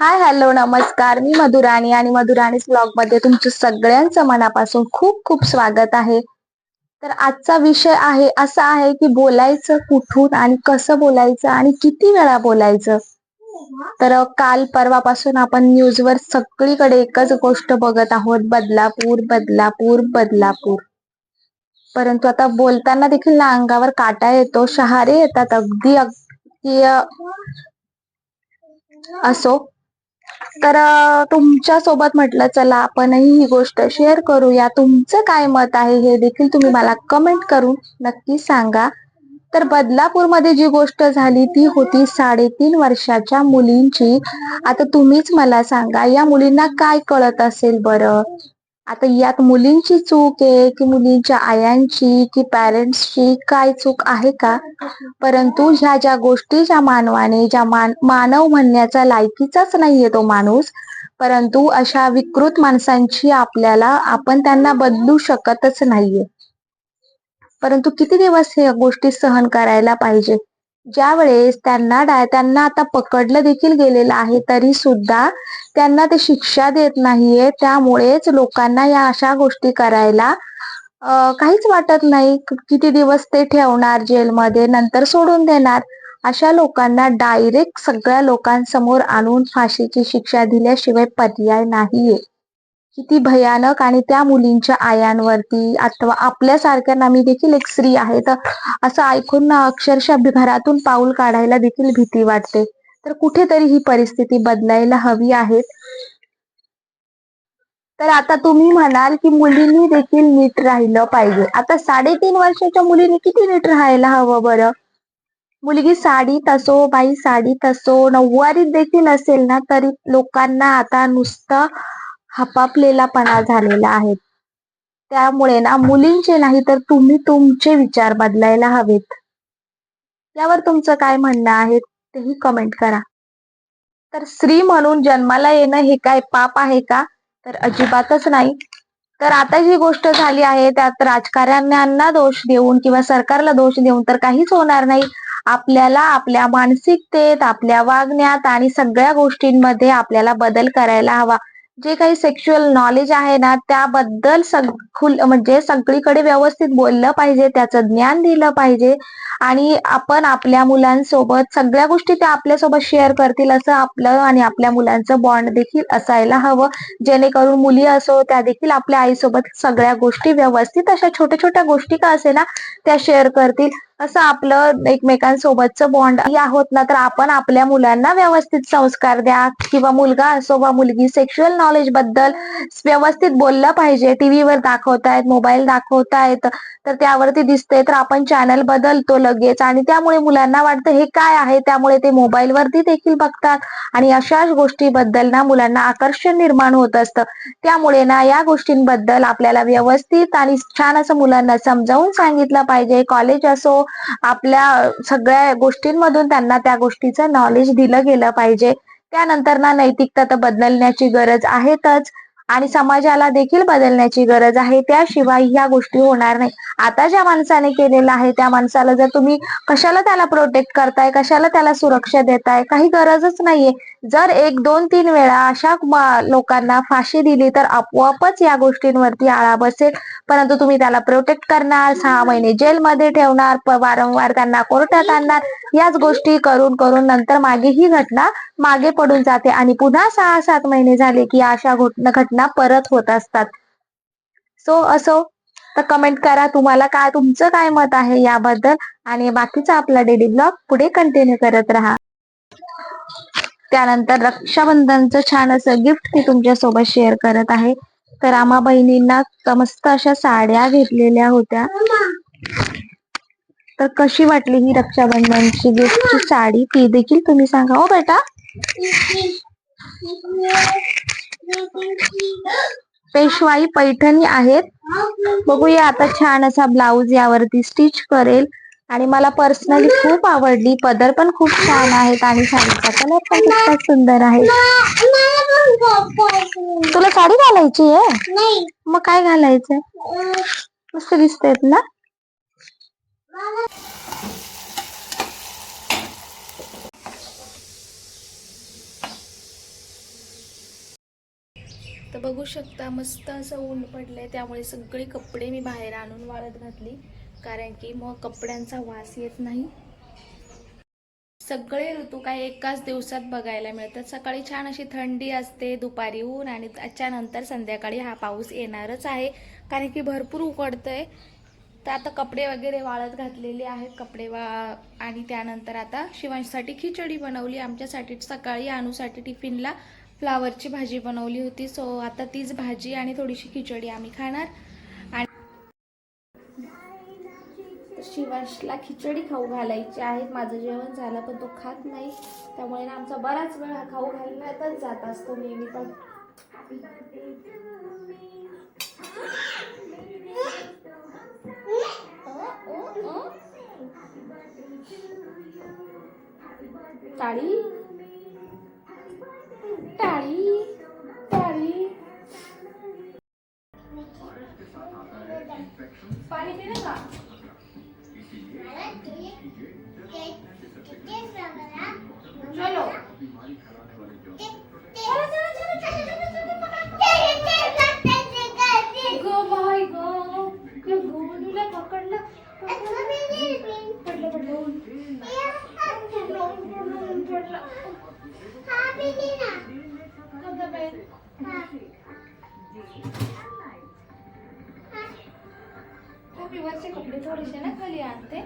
Hi hello नमस्कार. मी मधुराणी आणि मधुराणीच ब्लॉगमध्ये तुमचं सगळ्यांचं मनापासून खूप खूप स्वागत आहे. तर आजचा विषय आहे असा आहे की बोलायचं कुठून आणि कसं बोलायचं आणि किती वेळा बोलायचं? तर काल परवापासून आपण न्यूजवर सगळीकडे एकच गोष्ट बघत आहोत बदलापूर बदलापूर बदलापूर. परंतु आता बोलताना देखील ना अंगावर काटा येतो शहारे येतात अगदी अगदी असो. तर तुमच्यासोबत म्हटलं चला आपणही ही गोष्ट शेअर करूया. तुमचं काय मत आहे हे देखील तुम्ही मला कमेंट करून नक्की सांगा. तर बदलापूरमध्ये जी गोष्ट झाली ती होती साडेतीन वर्षाच्या मुलींची. आता तुम्हीच मला सांगा या मुलींना काय कळत असेल बरं? आता यात मुलींची चूक आहे की मुलींच्या आयांची की पॅरेंट्सची काय चूक आहे का? परंतु ह्या ज्या गोष्टी ज्या मानवाने ज्या मान मानव म्हणण्याचा लायकीचाच नाहीये तो माणूस परंतु अशा विकृत माणसांची आपल्याला आपण त्यांना बदलू शकतच नाहीये. परंतु किती दिवस ह्या गोष्टी सहन करायला पाहिजे? ज्या वेळेस त्यांना डाय त्यांना आता पकडलं देखील गेलेलं आहे तरी सुद्धा त्यांना ते शिक्षा देत नाहीये. त्यामुळेच लोकांना या अशा गोष्टी करायला काहीच वाटत नाही. किती दिवस ते ठेवणार जेलमध्ये नंतर सोडून देणार. अशा लोकांना डायरेक्ट सगळ्या लोकांसमोर आणून फाशीची शिक्षा दिल्याशिवाय पर्याय नाहीये. किती भयानक आणि त्या मुलींच्या आयांवरती अथवा आपल्यासारख्यांना मी देखील एक स्त्री आहे. तर असं ऐकून ना अक्षरशः घरातून पाऊल काढायला देखील भीती वाटते. तर कुठेतरी ही परिस्थिती बदलायला हवी आहे. तर आता तुम्ही म्हणाल की मुलींनी देखील नीट राहिलं पाहिजे. आता साडेतीन वर्षाच्या मुलीने किती नीट राहायला हवं बरं? मुलगी साडीत असो बाई साडीत असो नऊवारीत देखील असेल ना तरी लोकांना आता नुसतं हपापलेलापणा झालेला आहे. त्यामुळे ना मुलींचे नाही तर तुम्ही तुमचे विचार बदलायला हवेत. यावर तुमचं काय म्हणणं आहे तेही कमेंट करा. तर स्त्री म्हणून जन्माला येणं हे काय पाप आहे का? तर अजिबातच नाही. तर आता जी गोष्ट झाली आहे त्यात राजकारण्यांना दोष देऊन किंवा सरकारला दोष देऊन तर काहीच होणार नाही. आपल्याला आपल्या मानसिकतेत आपल्या वागण्यात आणि सगळ्या गोष्टींमध्ये आपल्याला बदल करायला हवा. जे काही सेक्शुअल नॉलेज आहे ना त्याबद्दल खुल म्हणजे सगळीकडे व्यवस्थित बोललं पाहिजे त्याचं ज्ञान दिलं पाहिजे आणि आपण आपल्या मुलांसोबत सगळ्या गोष्टी त्या आपल्यासोबत शेअर करतील असं आपलं आणि आपल्या मुलांचं बॉन्ड देखील असायला हवं. जेणेकरून मुली असो त्या देखील आपल्या आईसोबत सगळ्या गोष्टी व्यवस्थित अशा छोट्या छोट्या गोष्टी का असे ना त्या शेअर करतील. असं आपलं एकमेकांसोबतचं बॉन्ड आहोत ना तर आपण आपल्या मुलांना व्यवस्थित संस्कार द्या. किंवा मुलगा असो वा मुलगी सेक्शुअल नॉलेजबद्दल व्यवस्थित बोललं पाहिजे. टीव्हीवर दाखवतायत मोबाईल दाखवतायत तर त्यावरती दिसते तर आपण चॅनल बदलतो लगेच. आणि त्यामुळे मुलांना वाटतं हे काय आहे? त्यामुळे ते मोबाईलवरती देखील बघतात. आणि अशाच गोष्टीबद्दल ना मुलांना आकर्षण निर्माण होत असतं. त्यामुळे ना या गोष्टींबद्दल आपल्याला व्यवस्थित आणि छान असं मुलांना समजावून सांगितलं पाहिजे. कॉलेज असो आपल्या सगळ्या गोष्टींमधून त्यांना त्या गोष्टीचं नॉलेज दिलं गेलं पाहिजे. त्यानंतर ना नैतिकता तर बदलण्याची गरज आहेतच. आणि समाजाला देखील बदलण्याची गरज आहे. त्याशिवाय ह्या गोष्टी होणार नाही. आता ज्या माणसाने केलेलं आहे त्या माणसाला जर तुम्ही कशाला त्याला प्रोटेक्ट करताय कशाला त्याला सुरक्षा देताय काही गरजच नाहीये. जर एक दोन तीन वेळा अशा लोकांना फाशी दिली तर आपोआपच या गोष्टींवरती आळा बसेल. परंतु तुम्ही त्याला प्रोटेक्ट करणार सहा महिने जेलमध्ये ठेवणार वारंवार त्यांना कोर्टात आणणार याच गोष्टी करून करून नंतर मागे ही घटना मागे पडून जाते. आणि पुन्हा सहा सात महिने झाले की अशा घटना त्यांना परत होत असतात. सो असो तर कमेंट करा तुम्हाला काय तुमचं काय मत आहे याबद्दल आणि बाकीचा आपला डेली ब्लॉग पुढे कंटिन्यू करत राहा. त्यानंतर रक्षाबंधनचं छान असं गिफ्ट मी तुमच्यासोबत शेअर करत आहे. तर आम्हा बहिणींना मस्त अशा साड्या घेतलेल्या होत्या. तर कशी वाटली ही रक्षाबंधनची गिफ्टची साडी ती देखील तुम्ही सांगा हो बेटा. पेशवाई पैठणी आहेत. बघूया आता छान असा ब्लाऊज यावरती स्टिच करेल. आणि मला पर्सनली खूप आवडली. पदर पण खूप छान आहेत आणि साडीचा कलर पण खूप सुंदर आहे. तुला साडी घालायची आहे? मग काय घालायचंय? मस्त दिसतायत ना? तर बघू शकता मस्त असं ऊन पडलंय. त्यामुळे सगळे कपडे मी बाहेर आणून वाळत घातली. कारण की मग कपड्यांचा वास येत नाही. सगळे ऋतू काय एकाच दिवसात बघायला मिळतात. सकाळी छान अशी थंडी असते दुपारी ऊन आणि त्याच्यानंतर संध्याकाळी हा पाऊस येणारच आहे. कारण की भरपूर उकडतंय. तर आता कपडे वगैरे वाळत घातलेले आहेत कपडे वा आणि त्यानंतर आता शिवांसाठी खिचडी बनवली. आमच्यासाठी सकाळी अनुसाठी टिफिनला फ्लावरची भाजी बनवली होती. सो आता तीच भाजी आणि थोडीशी खिचडी आम्ही खाणार. आणि शिवाशला खिचडी खाऊ घालायची आहे. माझं जेवण झालं पण तो खात नाही. त्यामुळे ना आमचा बराच वेळ हा खाऊ घालण्यातच जात असतो नेहमी पण. ताळी टाळी टाळी पाणी पिलं का मी वरचे कपडे थोडेसे ना खाली आणते.